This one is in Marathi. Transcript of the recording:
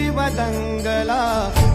जीव भुवरियान